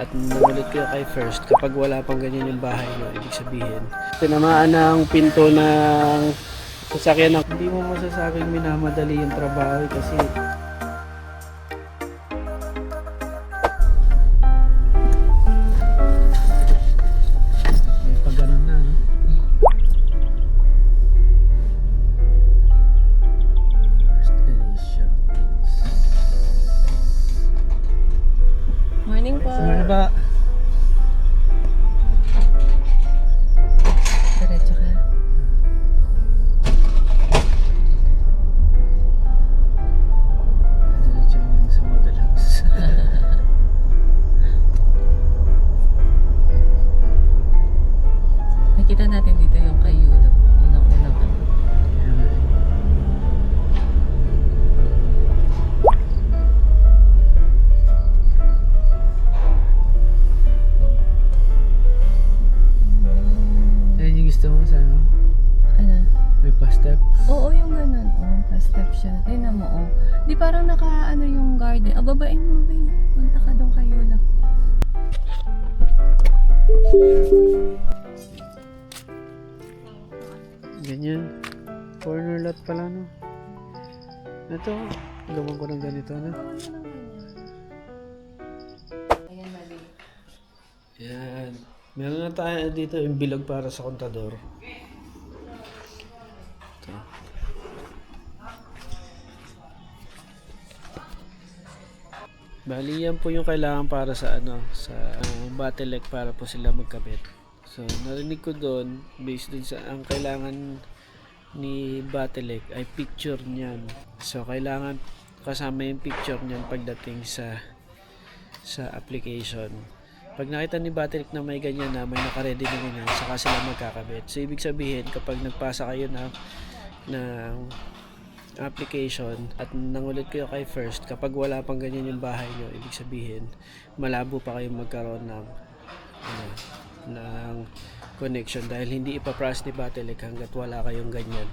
At namulit ko kay first, kapag wala pang ganyan yung bahay nyo, ibig sabihin, tinamaan ng pinto ng sasakyan na hindi mo masasabing minamadali yung trabaho eh, kasi gusto mo sa ano? Ano? May pa-step. Oo, yung ganun. Oo, pa-step siya. Tingnan mo, oh. Di parang naka, ano yung garden. Ah, babain mo, babe. Punta ka doon kay Yulo. Ganyan. Corner lot pala, no? Ito, gawan ko ng ganito, no? Ayan, mali. Yan. Meron na tayo dito yung bilog para sa kontador. Ito. Bali, yan po yung kailangan para sa ano, sa uh, bottleneck para po sila magkabit. So, narinig ko doon, based dun sa ang kailangan ni bottleneck ay picture niyan. So, kailangan kasama yung picture niyan pagdating sa sa application. Pag nakita ni Bottleneck na may ganyan na, may nakaredy na ganyan, saka sila magkakabit. So, ibig sabihin, kapag nagpasa kayo na ng application at nangulit kayo kay first, kapag wala pang ganyan yung bahay nyo, ibig sabihin, malabo pa kayo magkaroon ng ano, ng connection dahil hindi ipaprocess ni Bottleneck hanggat wala kayong ganyan.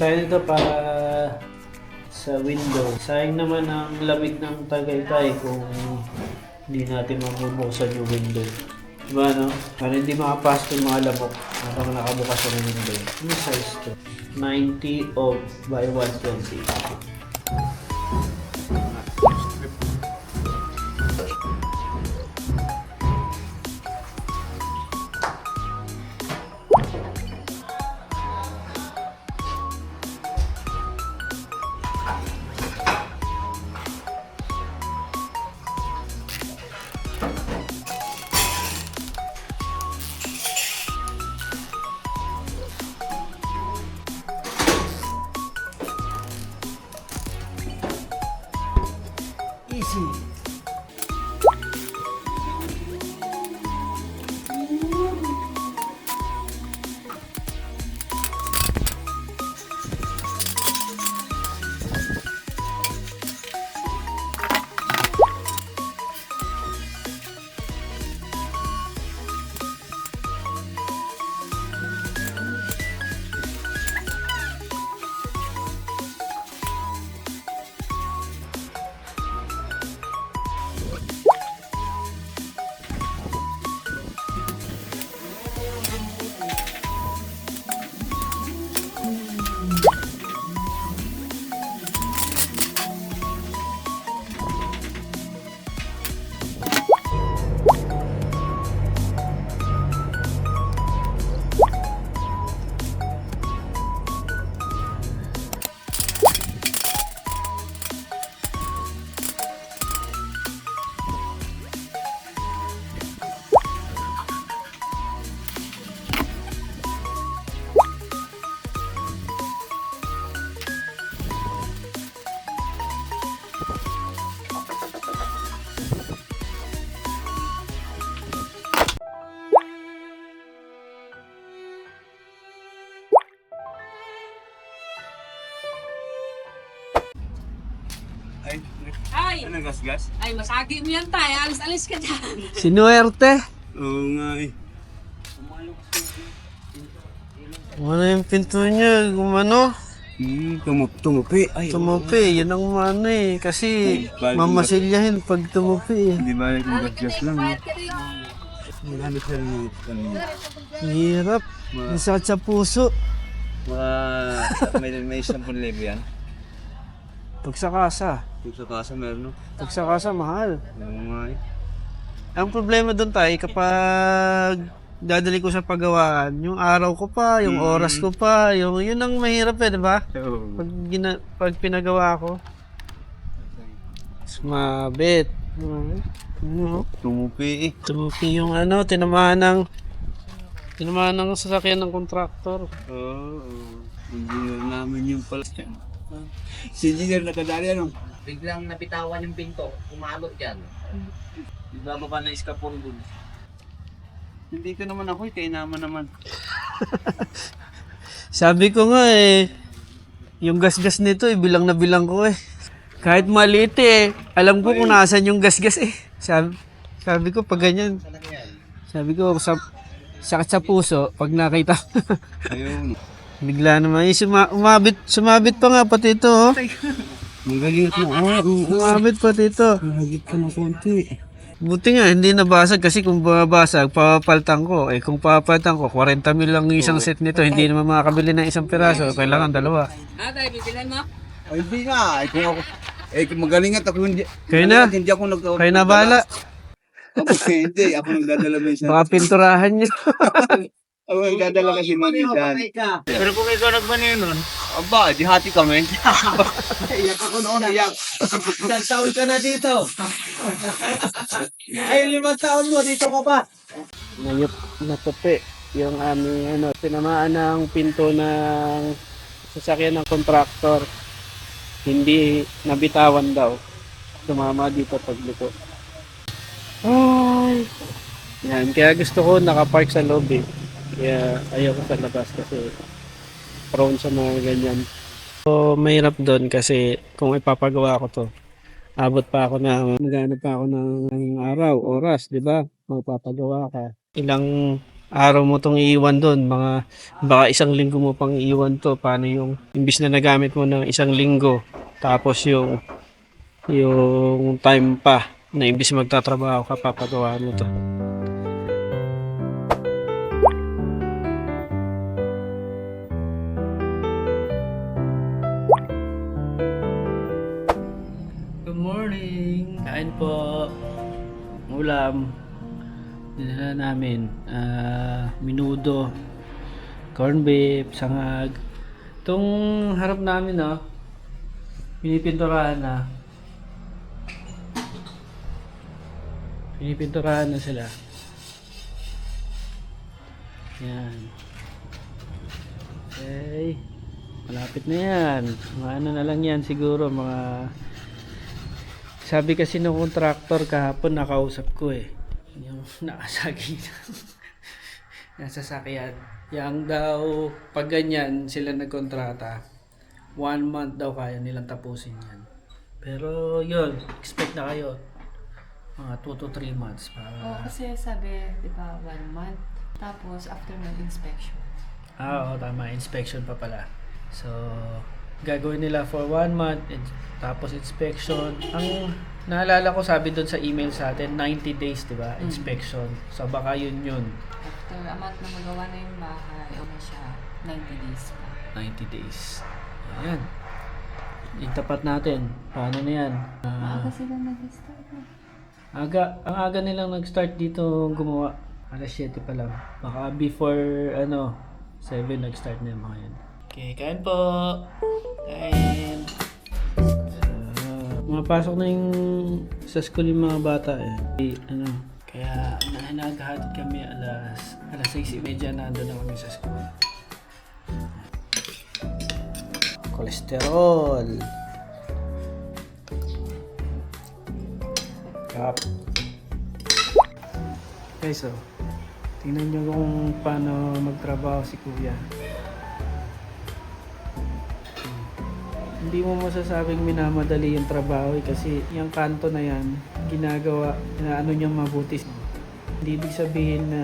Tayo nito para sa window. Sayang naman ang lamig ng Tagaytay kung hindi natin mabubuksan yung window. Diba no? Para hindi makapasok yung mga lamok habang nakabukas yung window. Ano size to? 90 of by 120. Ay, Ay, anong gas-gas? ay masagi mo yan tayo. Alis-alis ka dyan. Sinuerte. Oo nga eh. Ano yung pinto niya? Gumano? Hmm, tumup tumupi. Ay, Tumupi. Yan ang ano eh. Kasi Bali- mamasilyahin pag tumupi eh. Hindi ba yung gas lang? no? Marami sa ano, Hirap. Ma- Masakit sa puso. mga may may 10,000 yan. Pag Kung sa kasa meron no. Pag sa kasa, mahal. Yung mga eh. Ang problema doon tayo, kapag dadali ko sa pagawaan, yung araw ko pa, yung oras ko pa, yung yun ang mahirap eh, di ba? Oo. Pag, gina, pag pinagawa ko, sumabit. Ano? Tumupi eh. Tumupi yung ano, tinamaan ng tinamaan ng sasakyan ng kontraktor. Oo. Engineer namin yung pala. Si engineer nakadali ano? Biglang nabitawan yung pinto, umalot yan. Ibababa na iskapon dun. Hindi ko naman ako eh, kay naman naman. Sabi ko nga eh, yung gasgas nito eh, bilang na bilang ko eh. Kahit maliit eh, alam ko kung nasan yung gasgas eh. Sabi, sabi ko pag ganyan, sabi ko sa sakit sa puso pag nakita. Ayun. Bigla naman, eh, suma, umabit, sumabit pa nga pati ito oh. Magaling ako. Ah, Umabit pati ito. Hagit ka ng konti. Buti nga, hindi nabasag kasi kung babasag, papapaltan ko. Eh kung papapaltan ko, 40 mil lang isang set nito, hindi naman makakabili ng isang piraso, kailangan dalawa. Ate, bibilan mo? Ay, hindi nga. Ay, kung ako, eh, kung magaling at ako hindi. Kayo na. Hindi ako nag... Kayo na bahala. Ako, hindi. Ako nagdadala minsan. Baka pinturahan nyo. Ako nagdadala kasi minsan. Pero kung ikaw nagmaniyo nun, Aba, di hati kami. Iyak ako noon, iyak. Isang taon ka na dito. Ay, limang taon mo, dito ka pa. nayup natupi yung aming ano, tinamaan ng pinto ng sasakyan ng kontraktor. Hindi nabitawan daw. Tumama dito pagliko. Ay! Yan, kaya gusto ko nakapark sa loob eh. Kaya ayoko sa labas kasi prone sa mga ganyan. So, mahirap doon kasi kung ipapagawa ko to, abot pa ako ng, maghanap pa ako ng, araw, oras, di ba? Magpapagawa ka. Ilang araw mo tong iiwan doon, mga baka isang linggo mo pang iiwan to. Paano yung imbis na nagamit mo ng isang linggo, tapos yung yung time pa na imbis magtatrabaho ka, papagawa mo to. Ulam. Dinala namin. ah, minudo. Corn beef, sangag. Itong harap namin, no? Pinipinturahan na. Pinipinturahan na sila. Yan. Okay. Malapit na yan. Mga ano na lang yan siguro, mga sabi kasi ng contractor kahapon nakausap ko eh. Yung nakasagi nasa sakyan. Yang daw pag ganyan sila nagkontrata, one month daw kaya nilang tapusin yan. Pero yun, expect na kayo. Mga 2 to 3 months para Oo, kasi sabi, di ba, one month. Tapos, after mag-inspection. Ah, oo, tama. Inspection pa pala. So, gagawin nila for one month, and- tapos inspection. Ang naalala ko, sabi doon sa email sa atin, 90 days, di ba? Inspection. So, baka yun yun. After a month na magawa na yung bahay, ano siya, 90 days pa. 90 days. Ayan. Itapat natin. Paano na yan? Ah, Maaga sila nag-start na. aga, ang aga nilang nag-start dito gumawa. Alas 7 pa lang. Baka before, ano, 7 nag-start na yung mga yan. Okay, kain po! Kain! Uh, mapasok na yung sa school yung mga bata eh. Eh, ano, kaya na naghahatid kami alas alas 6.30 na doon na kami sa school. Kolesterol. Kap. Guys, so, tingnan nyo kung paano magtrabaho si Kuya. Hindi mo masasabing minamadali yung trabaho eh, kasi yung kanto na yan, ginagawa, inaano niya mabuti. Hindi ibig sabihin na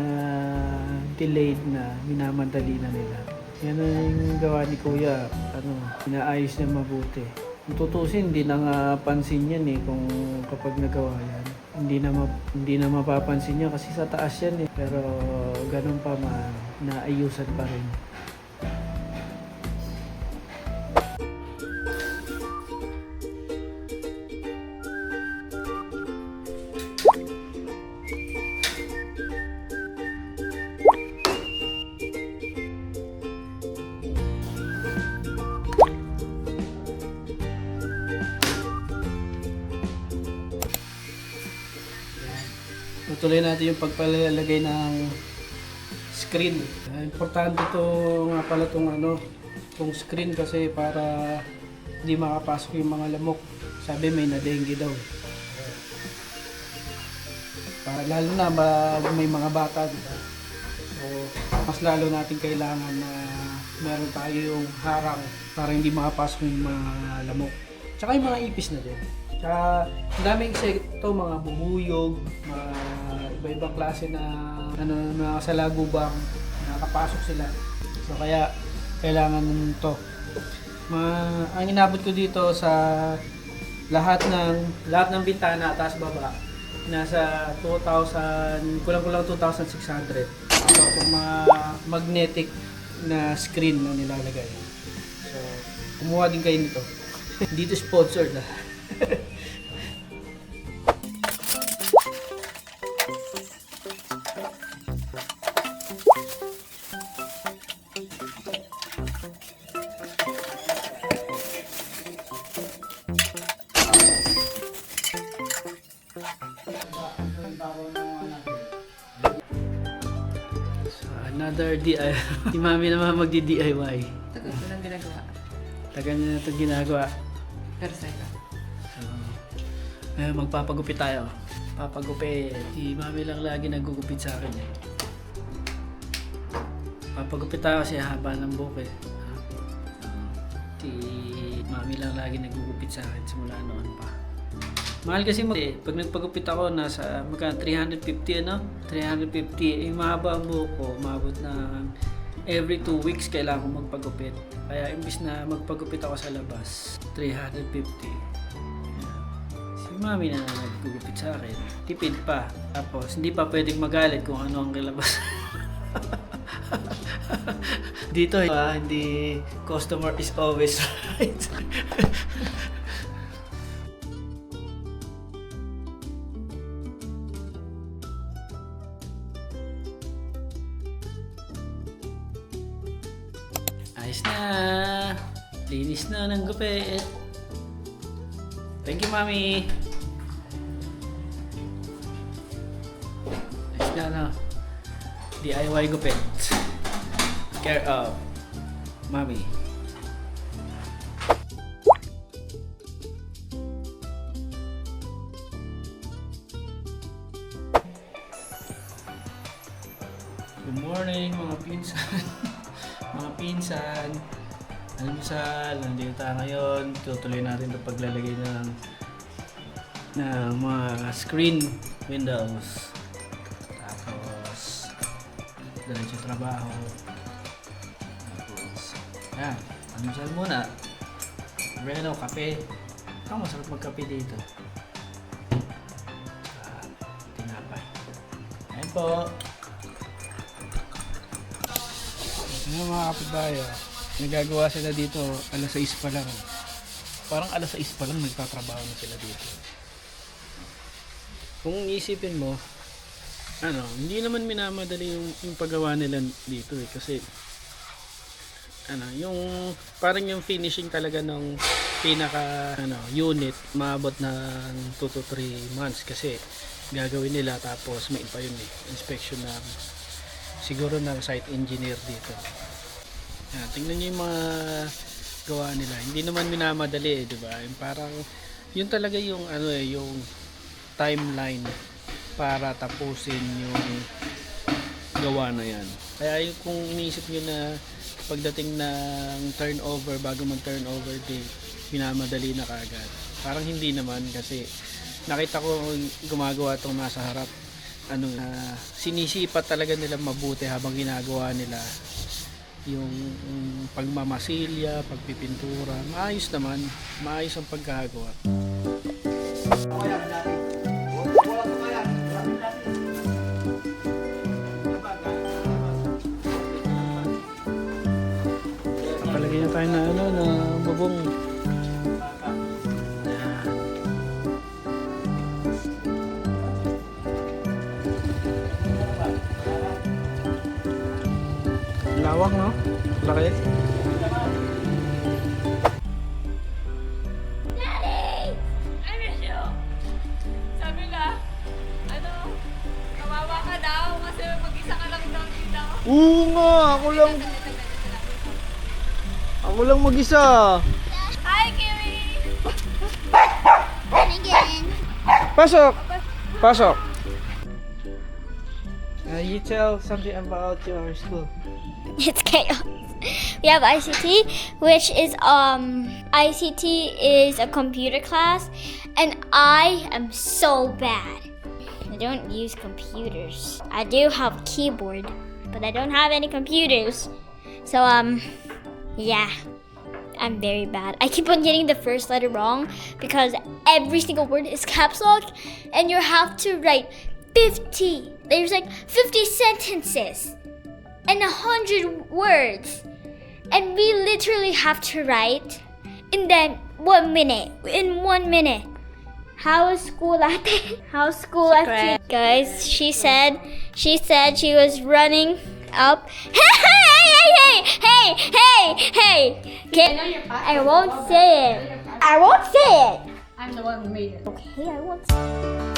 delayed na, minamadali na nila. Yan na yung gawa ni Kuya, ano, inaayos niya mabuti. Kung tutusin, hindi na nga pansin yan eh kung kapag nagawa yan. Hindi na, ma- hindi na mapapansin niya kasi sa taas yan eh. Pero ganun pa ma, naayusan pa rin. Yung pagpalalagay ng screen. Ah, Importante to nga pala tong ano, tong screen kasi para hindi makapasok yung mga lamok. Sabi may nadengge daw. Para lalo na ba may mga bata, di ba? So, mas lalo natin kailangan na meron tayong harang para hindi makapasok yung mga lamok. Tsaka yung mga ipis na din. Tsaka daming insekto, mga bubuyog, mga iba-ibang klase na ano na sa lagubang nakapasok sila. So kaya kailangan to. Ma ang inabot ko dito sa lahat ng lahat ng bintana taas baba nasa 2,000 kulang-kulang 2,600. So kung mga magnetic na screen na nilalagay. So kumuha din kayo nito. dito sponsored na. another DIY. si mami naman magdi-DIY. Tagal ko lang ginagawa. Tagal na ito ginagawa. Pero sa'yo. So, ngayon magpapagupit tayo. Papagupit. Si mami lang lagi nagugupit sa akin eh. Papagupit tayo kasi haba ng buhok eh. Si mami lang lagi nagugupit sa akin simula noon pa. Mahal kasi mag eh, pag nagpagupit ako nasa magkano 350 ano? 350 eh mahaba ang buhok ko, umabot ng every 2 weeks kailangan ko magpagupit. Kaya imbis na magpagupit ako sa labas, 350. Si mami na nagugupit sa akin. Tipid pa. Tapos hindi pa pwedeng magalit kung ano ang kilabas. Dito ah, hindi customer is always right. Ayos na. Linis na ng gupit. Thank you, Mami. Ayos na, no? DIY gupit. Care of Mami. Good morning mga pinsan. mga pinsan. Almusal, nandito tayo ngayon. Tutuloy natin ito paglalagay ng ng mga screen windows. Tapos, diretso trabaho. Tapos, yan. Almusal muna. Reno, kape. Ang masarap magkape dito. Tinapay. Ayan po. Ano mga kapitbahay, ah. nagagawa sila dito alas 6 pa lang. Parang alas 6 pa lang nagtatrabaho na sila dito. Kung isipin mo, ano, hindi naman minamadali yung, yung paggawa nila dito eh. Kasi, ano, yung, parang yung finishing talaga ng pinaka, ano, unit, maabot ng 2 to 3 months. Kasi, gagawin nila tapos may pa yun eh. Inspection ng siguro ng site engineer dito. Yan, tingnan niyo yung mga gawa nila. Hindi naman minamadali eh, di ba? Parang yun talaga yung ano eh, yung timeline para tapusin yung gawa na yan. Kaya kung iniisip niyo na pagdating ng turnover bago mag turnover date, minamadali na kagad. Parang hindi naman kasi nakita ko gumagawa tong nasa harap ano na sinisipat talaga nila mabuti habang ginagawa nila yung yung pagmamasilya, pagpipintura, maayos naman, maayos ang pagkagawa. Palagay na tayo na ano na bubong. Lawak no? Laki. Sabi ka, ano, kawawa ka daw kasi mag-isa ka lang daw dito. Oo nga, ako lang. Ako lang mag-isa. Hi, Kiwi! Pasok! Pasok! Uh, you tell something about your school. it's chaos. We have ICT, which is um ICT is a computer class, and I am so bad. I don't use computers. I do have keyboard, but I don't have any computers. So um yeah. I'm very bad. I keep on getting the first letter wrong because every single word is caps lock and you have to write 50. There's like 50 sentences and a hundred words. And we literally have to write in then one minute. In one minute. How was school at How's school at guys? She said she said she was running up. Hey hey hey hey hey hey! Okay, I won't say it. I won't say it. I'm the one who made it. Okay, I won't. Say